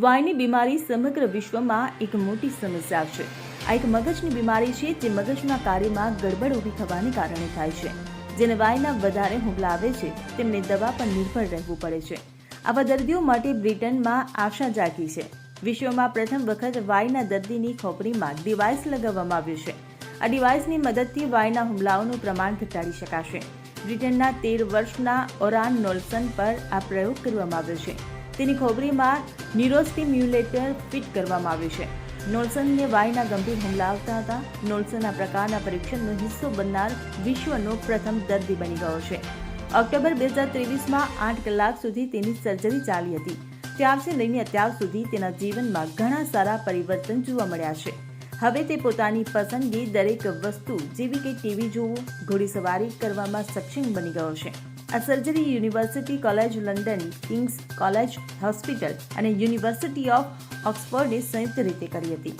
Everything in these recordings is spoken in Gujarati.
વાયની બીમારી સમગ્ર વિશ્વમાં એક મોટી સમસ્યા છે. આ એક મગજની બીમારી છે જે મગજના કાર્યમાં ગડબડ ઊભી થવાને કારણે થાય છે. જેને વાયના વધારે હુમલા આવે છે, તેમને દવા પર નિર્ભર રહેવું પડે છે. આવા દર્દીઓ માટે બ્રિટનમાં આશા જાગી છે. વિશ્વમાં પ્રથમ વખત વાયના દર્દીની ખોપરીમાં ડિવાઇસ લગાવવામાં આવ્યું છે. આ ડિવાઇસની મદદથી વાયના હુમલાઓનું પ્રમાણ ઘટાડી શકાશે. બ્રિટનના તેર વર્ષના ઓરાન નોલ્સન પર આ પ્રયોગ કરવામાં આવ્યો છે. તેની ખોપરીમાં ન્યુરોસ્ટિમ્યુલેટર ફિટ કરવામાં આવ્યું છે. નોલ્સનને વાયના ગંભીર હુમલા આવતા હતા. નોલ્સન આ પ્રકારના પરીક્ષણનો હિસ્સો બનનાર વિશ્વનો પ્રથમ દર્દી બની ગયો છે. ઓક્ટોબર બે હજાર ત્રેવીસમાં આઠ કલાક સુધી તેની સર્જરી ચાલી હતી. ત્યારથી લઈને અત્યાર સુધી તેના જીવનમાં ઘણા સારા પરિવર્તન જોવા મળ્યા છે. હવે તે પોતાની પસંદગી દરેક વસ્તુ, જેવી કે ટીવી જોવું, ઘોડીસવારી કરવામાં સક્ષમ બની ગયો છે. આ surgery university college London King's College hospital અને યુનિવર્સિટી ઓફ ઓક્સફર્ડે સંયુક્ત રીતે કરી હતી.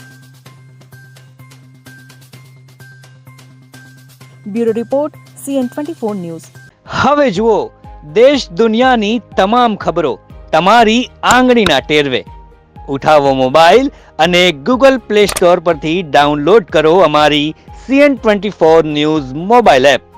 Bureau report CN twenty four news. હવે જુઓ દેશ દુનિયાની તમામ ખબરો તમારી આંગળીના ટેરવે. ઉઠાવો મોબાઈલ અને ગૂગલ પ્લે સ્ટોર પરથી ડાઉનલોડ કરો અમારી CN twenty four news mobile app.